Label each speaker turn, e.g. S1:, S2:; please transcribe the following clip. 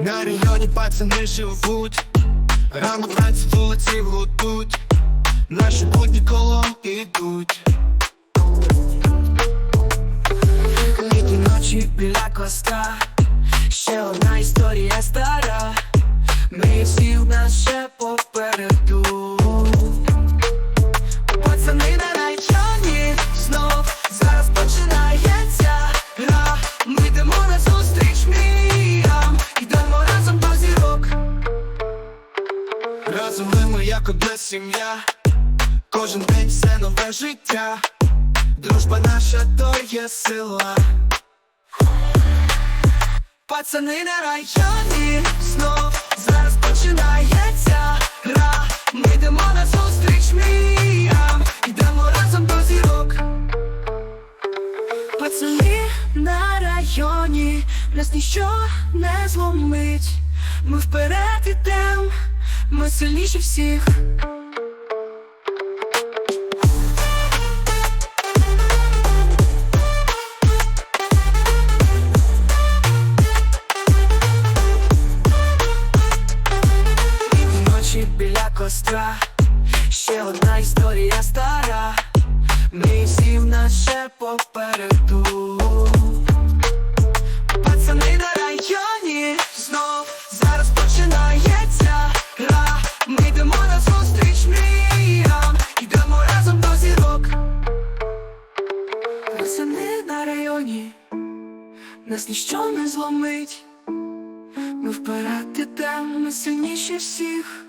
S1: На районі пацани живуть, рано вранці вулиці гудуть, наші будні коло ідуть. Літні ночі біля коста, ще одна історія стара, ми всі в нас ще попереду. Разом ми як одна сім'я, кожен день все нове життя. Дружба наша то є сила. Пацани на райчані знов зараз починається гра. Ми йдемо на зустріч мріям, йдемо разом до зірок. Пацани на районі, нас ніщо не зломить. Ми вперед ідем, ми сильніші всіх. Ночі біля костра, ще одна історія стара. Ми всі в нас попереду. Нас ніщо не зломить. Ми вперед ідемо, ми сильніші всіх.